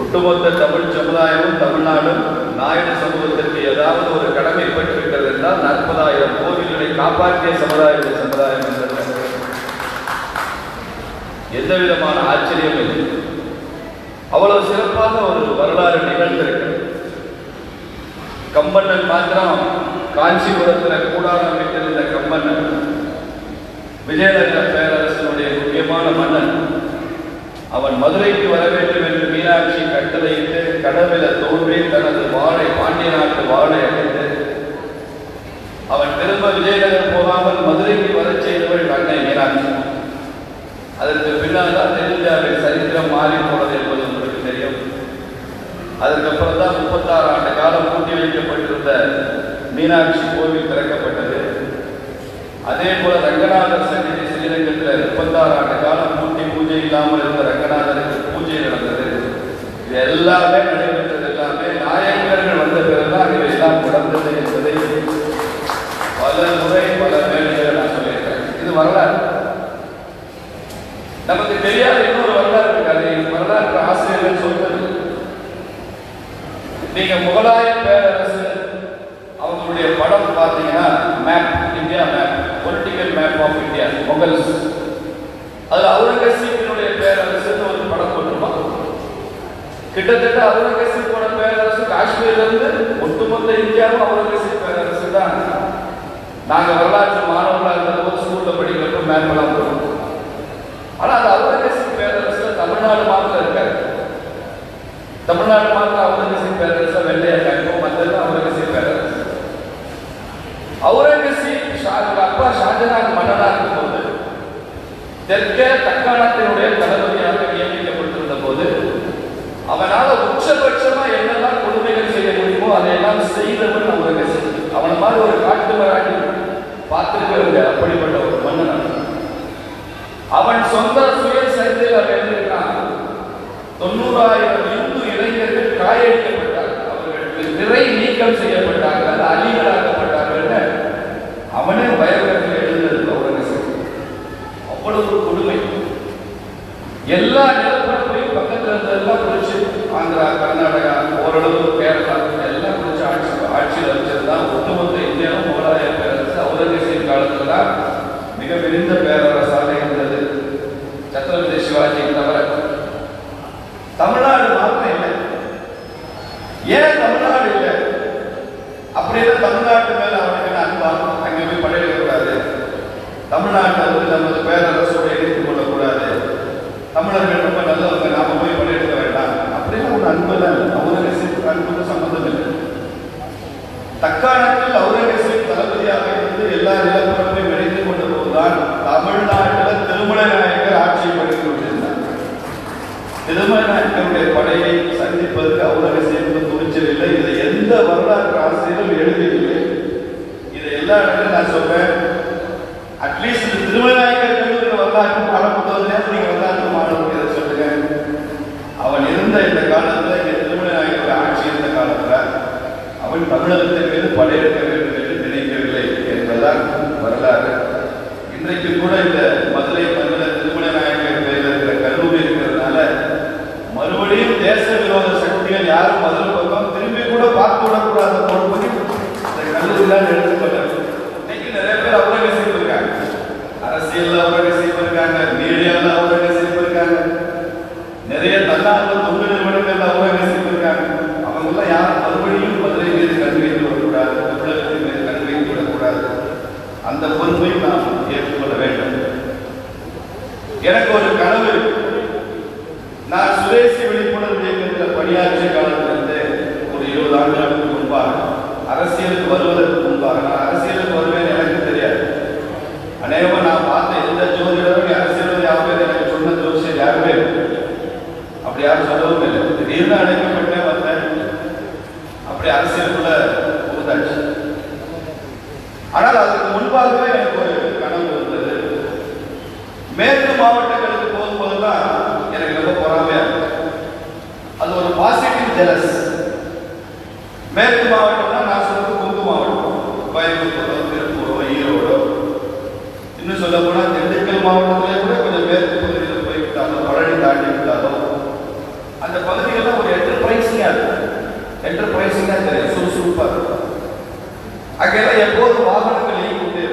ஒட்டுமொத்த தமிழ் சமுதாயமும் தமிழ்நாடும் நாயுடு சமூகத்திற்கு ஏதாவது ஒரு கடமை பெற்றிருக்கிறது என்றால் நாற்பதாயிரம் கோவில்களை காப்பாற்றிய சமுதாயம் சமுதாயம் என்ற எந்த விதமான ஆச்சரியம் இல்லை. அவ்வளவு சிறப்பாக ஒரு வரலாறு நிகழ்ந்திருக்கிறது. கம்பண்ணன் மாத்திரம் காஞ்சிபுரத்தில் கூடாரம் விட்டிருந்த கம்பண்ணன் விஜயநகர பேரரசனுடைய முக்கியமான மன்னன் அவன் மதுரைக்கு வர வேண்டும் என்று மீனாட்சி கட்டளையிட்டு கடவுள தோன்றி தனது வாழை பாண்டிய நாட்டு வாழை அடைந்து அவன் திரும்ப விஜயநகர் போகாமல் மதுரைக்கு வரச் செய்தவள் அன்னை மீனாட்சி. அதற்கு பின்னால் தான் தென்னிந்தியாவின் சரித்திரம் மாறி போனது என்பது உங்களுக்கு தெரியும். அதற்கப்புறம் தான் முப்பத்தாறு ஆண்டு காலம் பூட்டி வைக்கப்பட்டிருந்த மீனாட்சி கோவில் திறக்கப்பட்டது. அதே போல ரங்கநாதர் சன்னிதி ஸ்ரீரங்கத்தில் முப்பத்தாறு ஆண்டு காலம் பூஜை இல்லாமல் இருந்த ரங்கநாதனுக்கு பூஜை நடந்தது. இது எல்லாமே நடைபெற்றது எல்லாமே நாயகர்கள் வந்த பிறகுதான் இது எல்லாம் நடந்தது என்பதை பல முறை பல மேடைகளை நான் சொல்லியிருக்கேன். இது வரலாறு. நமக்கு தெரியாத இன்னொரு வரலாறு இருக்காது அதை வரலாற்று ஆசிரியர்கள் சொல்லி நீங்க முகலாய பேரரசு அவங்களுடைய படம் பார்த்தீங்கன்னா map India map political map of India Mughals அதுல அவுரங்கசீப்பினுடைய பேரரசுன்னு ஒரு படம் போட்டிருப்பாங்க கிட்டத்தட்ட அவுரங்கசீப்போட பேரரசு காஷ்மீர்ல இருந்து ஒட்டுமொத்த இந்தியாவும் அவுரங்கசீப் பேரரசு தான். நாங்க வரலாற்று மாணவர்களாக இருந்தபோது ஸ்கூல்ல படிக்கிறப்ப மேப் எல்லாம் ஆனா அது அவுரங்கசீப் பேரரசுல தமிழ்நாடு மாத்திரம் இருக்காது. தமிழ்நாடு மாத்திரம் அவுரங்கசீப் பேரரசு வெள்ளையா இருக்காங்க மற்றெல்லாம் அவுரங்கசீப் பேரரசு. அவுரங்கசீப் அப்பா ஷாஜகான் மன்னனா இருக்கும்போது தெற்கே தக்காணத்தினுடைய தலைவர் உச்சபட்சமா என்னெல்லாம் கொடுமைகள் செய்ய முடியுமோ அதையெல்லாம் செய்தவன் அவுரங்கசீப் அவன மாதிரி ஒரு காட்டு மராட்டி பார்த்துருக்கிறவங்க அப்படிப்பட்ட ஒரு மன்னன் அவன். சொந்த சுய சரித்திர ஆட்சியில் வச்சிருந்தான் ஒட்டுமொத்த இந்தியாவும் முகலாய பேரரசு அவுரங்கசீப் காலத்துல தான் மிக விரிந்த பேரரசாக இருந்தது. சத்ரபதி சிவாஜி தவிர தமிழ்நாடு மாத்திரம் இல்லை. ஏன் தமிழ்நாடு இல்லை? அப்படியே தமிழ்நாட்டு மேல அவனுக்கு என்ன அன்பா அங்க போய் படையெடுக்கக்கூடாது. தமிழ்நாட்டை வந்து நமது பேரரசோட இணைத்துக் கொள்ளக்கூடாது தமிழர்கள் ரொம்ப நல்லவங்க நாம போய் படையெடுக்க வேண்டாம் அப்படின்னு ஒரு அன்பு தான் அவுரங்கசீப் அன்புக்கு சம்பந்தம் இல்லை தக்காணத்தில் அவுரங்கசீப் தளபதியாக இருந்து எல்லா நிலப்பரப்பையும் இணைத்துக் கொண்ட போதுதான் தமிழ்நாட்டில் திருமண நாயக்கர் ஆட்சியை படித்துக் கொண்டிருந்தார் திருமண நாயக்கருடைய படையை சந்திப்பதற்கு அவுரங்கசீப் துணிச்சவில்லை இதை எந்த வரலாற்று ஆசிரியரும் எழுதவில்லை இதை எல்லா நான் சொல்றேன். அட்லீஸ்ட் இந்த திருமணநாயக்கர் கல்லூரி வரலாற்று பாட புத்தகத்திலே நீங்க வரலாற்று மாணவர்கள் இதை சொல்லுங்க? அவன் இருந்த இந்த காலத்துல இந்த திருமணநாயக்கர் ஆட்சி இருந்த காலத்துல அவன் தமிழகத்தின் மீது படையெடுக்க வேண்டும் என்று நினைக்கவில்லை என்பதுதான் வரலாறு. இன்றைக்கு கூட இந்த மதுரை மதுரை திருமணநாயக்கர் பெயரில் இருக்கிற கல்லூரி இருக்கிறதுனால மறுபடியும் தேச விரோத சக்திகள் யாரும் மதுரை பக்கம் திரும்பி கூட பார்த்து விடக்கூடாத பொறுப்பை இந்த கல்லூரி தான் எடுத்துக்கொள்ள இன்னைக்கு நிறைய பேர் அவுரங்கசீப் இருக்காங்க அரசியல்ல அவுரங்கசீப் இருக்காங்க மீடியால அவுரங்கசீப் இருக்காங்க நிறைய தன்னார்வ தொண்டு நிறுவனங்கள்ல அவுரங்கசீப் இருக்காங்க அவங்க எல்லாம் யாரும் மறுபடியும் மதுரை மீது கண் வைத்து விடக்கூடாது தமிழகத்தின் மீது கண் வைத்து விடக்கூடாது அந்த நாம் ஏற்றுக்கொள்ள வேண்டும். எனக்கு ஒரு கனவு நான் சுதேசி விழிப்புணர்வு இயக்கத்தில் பணியாற்றிய காலத்திலிருந்து ஒரு இருபது ஆண்டுகளுக்கு முன்பாக அரசியலுக்கு வருவதற்கு முன்பாக நான் அரசியலுக்கு வருவேன் எனக்கு தெரியாது. அநேகமாக நான் பார்த்த எந்த ஜோதிடரும் அரசியல் யாருமே எனக்கு சொன்ன ஜோசியர் யாருமே அப்படி யாரும் சொல்லவும் இல்லை. திடீர்னு அழைக்கப்பட்டே வந்தேன். அப்படி அரசியலுக்குள்ள ஜெலஸ் மேற்கு மாவட்டம்னா நான் சொல்றது கொங்கு மாவட்டம். கோயம்புத்தூரோ திருப்பூரோ ஈரோடோ. இன்னும் சொல்ல போனால் திண்டுக்கல் மாவட்டத்திலே கூட கொஞ்சம் மேற்கு பகுதியில் போய்விட்டாலோ பழனி தாண்டி விட்டாலோ அந்த பகுதிகளில் ஒரு என்டர்பிரைஸிங்காக இருக்கும். என்டர்பிரைஸிங்காக தெரியும். சுறுசுறுப்பாக இருக்கும். அங்கெல்லாம் எப்போது வாகனங்கள் இயங்கிட்டே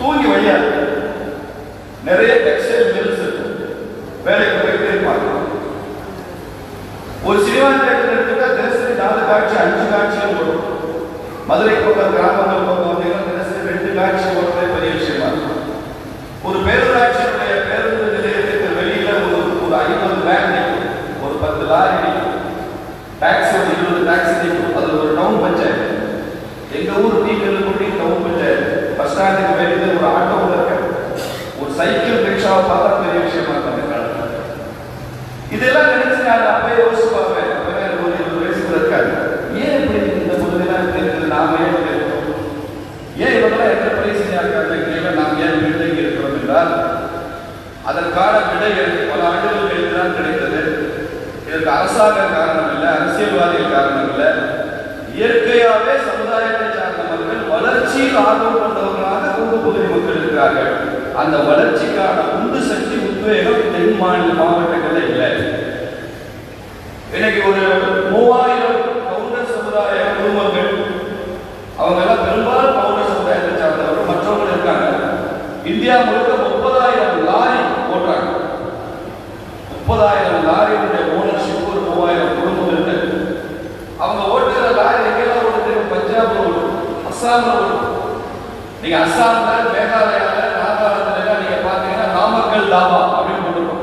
தூங்கி வழியாக நிறைய டெக்ஸ்டைல் மில்ஸ் இருக்கும். வேலைக்கு போய்கிட்டே இருப்பாங்க. தேட்டர் எடுத்துட்டா தினசரி நாலு காட்சி அஞ்சு காட்சியும் வரும். மதுரை பக்கம் கிராமங்கள் பக்கம் வந்தீங்கன்னா தினசரி ரெண்டு காட்சி ஓடுறதே பெரிய விஷயமா இருக்கும் ஒரு பேரூராட்சியினுடைய பேருந்து நிலையத்துக்கு வெளியில ஒரு ஒரு ஐம்பது வேன் நிற்கும் ஒரு பத்து லாரி நிற்கும் டாக்ஸி ஒரு இருபது டாக்ஸி நிற்கும் அது ஒரு டவுன் பஞ்சாயத்து எங்க ஊர் டீக்கல்குடி டவுன் பஞ்சாயத்து பஸ் ஸ்டாண்டுக்கு வெளியில ஒரு ஆட்டோ இருக்க ஒரு சைக்கிள் ரிக்ஷாவை பார்த்தா பெரிய விஷயமா இருக்கும் அந்த காலத்துல இதெல்லாம் நினைச்சு நான் அப்பவே யோசிச்சு பார்ப்பேன் அப்பவே எனக்கு ஒரு இருபது வயசு கூட இருக்காது ஏன் இப்படி இந்த முதலெல்லாம் இருக்குது நாம ஏன் இப்படி இருக்கோம் ஏன் இவங்கெல்லாம் எந்த பிரைஸ் இருக்காங்க கீழே நாம் ஏன் பின்தங்கி இருக்கிறோம் என்றால் அதற்கான விடை எனக்கு பல ஆண்டுகளுக்கு கழித்து தான் கிடைத்தது. இதற்கு அரசாங்க காரணம் இல்லை அரசியல்வாதிகள் காரணம் இல்லை இயற்கையாகவே சமுதாயத்தை சார்ந்த மக்கள் வளர்ச்சியில் ஆர்வம் கொண்டவர்களாக உங்க மக்கள் இருக்கிறார்கள். அந்த வளர்ச்சிக்கான உந்து சக்தி உத்வேகம் தென் மாநில மாவட்டங்களில் இல்லை. இன்னைக்கு ஒரு மூவாயிரம் அஸ்ஸாம்ல ஓடும் நீங்க அஸ்ஸாம்ல மேகாலயால நாகாலாந்துல நீங்க பாத்தீங்கன்னா நாமக்கல் தாபா அப்படின்னு போட்டுருக்கோம்.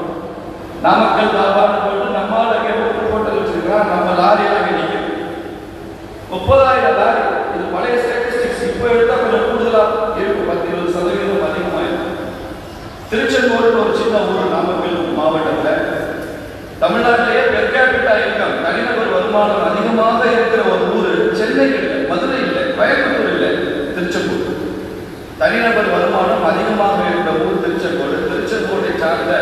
நாமக்கல் தாபான்னு போட்டு நம்மால அங்கே போட்டு வச்சிருக்கிறோம் நம்ம லாரியாக எல்லாம் அங்கே நிற்கும் முப்பதாயிரம் லாரி இது பழைய ஸ்டாட்டிஸ்டிக்ஸ் இப்போ எடுத்தா கொஞ்சம் கூடுதலா இருக்கு. பத்து இருபது சதவீதம் அதிகமாயிருக்கு. திருச்செந்தூர்னு ஒரு சின்ன ஊர் நாமக்கல் மாவட்டத்துல. தமிழ்நாட்டிலேயே பெர் கேபிட்டா இன்கம் தனிநபர் வருமானம் அதிகமாக இருக்கிற ஒரு ஊர் சென்னை இல்லை மதுரை கோயம்புத்தூர் இல்லை திருச்செங்கோடு. தனிநபர் வருமானம் அதிகமாக இருந்த ஊர் திருச்செங்கோடு. திருச்செங்கோட்டை சார்ந்த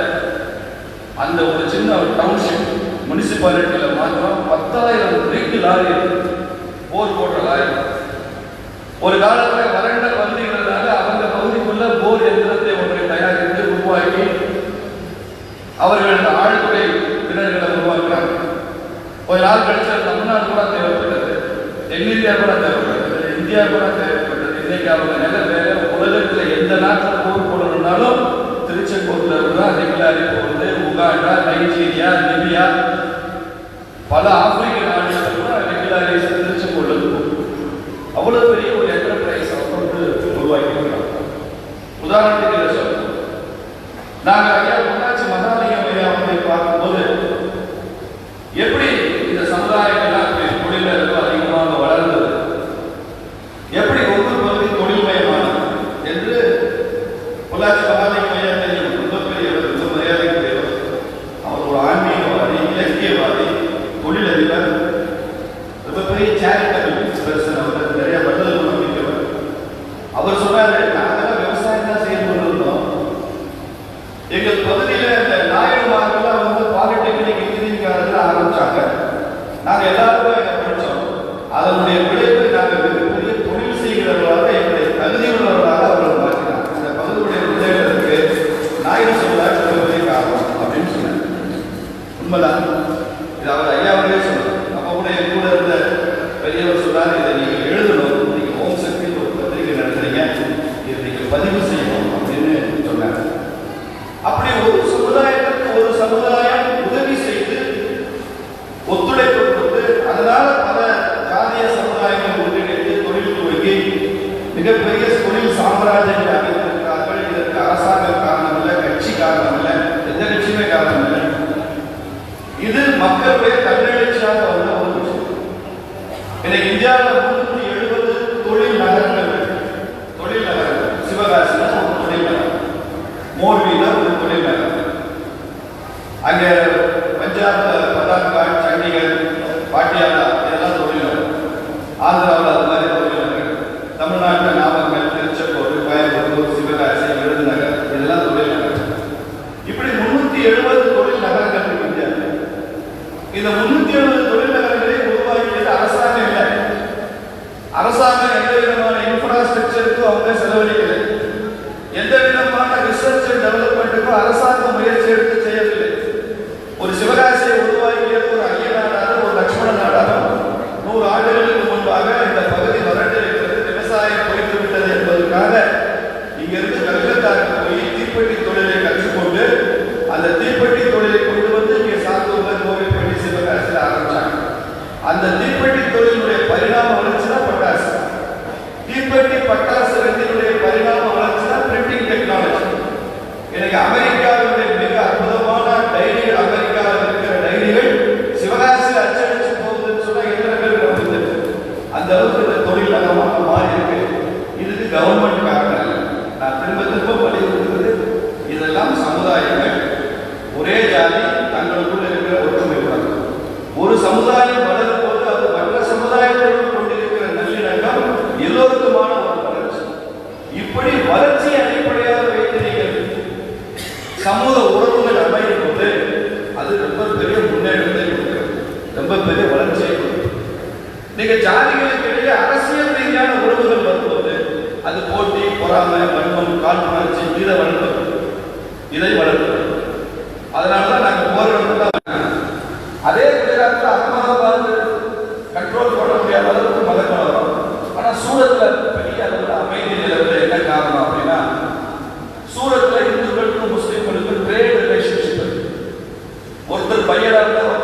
அந்த ஒரு சின்ன டவுன்ஷிப் முனிசிபாலிட்டியில மாத்திரம் பத்தாயிரம் பிரிக்கு லாரி போர் போடுற லாரி ஒரு காலத்துல வறண்ட பகுதிகளனால அவங்க பகுதிக்குள்ள போர் எந்திரத்தை ஒன்றை தயாரித்து உருவாக்கி அவர்கள் இந்த ஆழ்துறை கிணறுகளை உருவாக்குறாங்க. ஒரு நாள் கழிச்சு தமிழ்நாடு கூட தேவைப்பட்டது. தென்னிந்தியா கூட தேவை இந்தியா கூட தேவைப்பட்டது இன்னைக்கு அவங்க நில வேலை உலகத்தில் எந்த நாட்டில் போர் போடணும்னாலும் திருச்செங்கோட்டில் இருந்தா ரெகுலாரி போகுது உகாண்டா நைஜீரியா லிபியா பல ஆப்பிரிக்க நாடுகள் கூட ரெகுலாரி திருச்செங்கோட்டில் இருக்கும் அவ்வளோ பெரிய நாங்க எல்லாருமே அங்க அதனுடைய விளைவு நாங்கள் மிகப்பெரிய தொழில் செய்கிறவர்களாக எங்களை தகுதி உள்ளவர்களாக அவர்கள் மாற்றினாங்க. இந்த பகுதியுடைய முன்னேற்றத்துக்கு நாயுடு சொல்லார் பெரிய காரணம் அப்படின்னு சொன்னாங்க. உண்மைதான். இது அவர் ஐயாவர்களே சொன்னார். அப்ப கூட என் கூட இருந்த பெரியவர் சொன்னார் இதை நீங்க எழுதணும். நீங்க ஓம் சக்தி ஒரு பத்திரிகை நடத்துறீங்க. இதை நீங்க பதிவு செய்யணும். அப்படின்னு சொன்னார். அப்படி ஒரு சமுதாயத்துக்கு ஒரு சமுதாயம் மிகப்பெரிய தொழில் சாம்ராஜ்யங்களை அமைத்திருக்கிறார்கள் இதற்கு அரசாங்கம் காரணம் இல்லை கட்சி காரணம் இல்லை எந்த கட்சியுமே காரணம் இல்லை இது மக்களுடைய தன்னெழுச்சியாக பொறாமை வன்மம் காழ்ப்புணர்ச்சி இதை வளர்ப்பது இதை வளர்ப்பது. அதனாலதான் நாங்க போராட்டம் அதே குஜராத்தில் அகமதாபாத் கண்ட்ரோல் பண்ண முடியாத அளவுக்கு மத கலவரம் ஆனா சூரத்ல பெரிய அளவில் அமைதி நிலவுல என்ன காரணம் அப்படின்னா சூரத்ல இந்துக்களுக்கும் முஸ்லீம்களுக்கும் ட்ரேட் ரிலேஷன்ஷிப் ஒருத்தர் பையனா இருந்தால்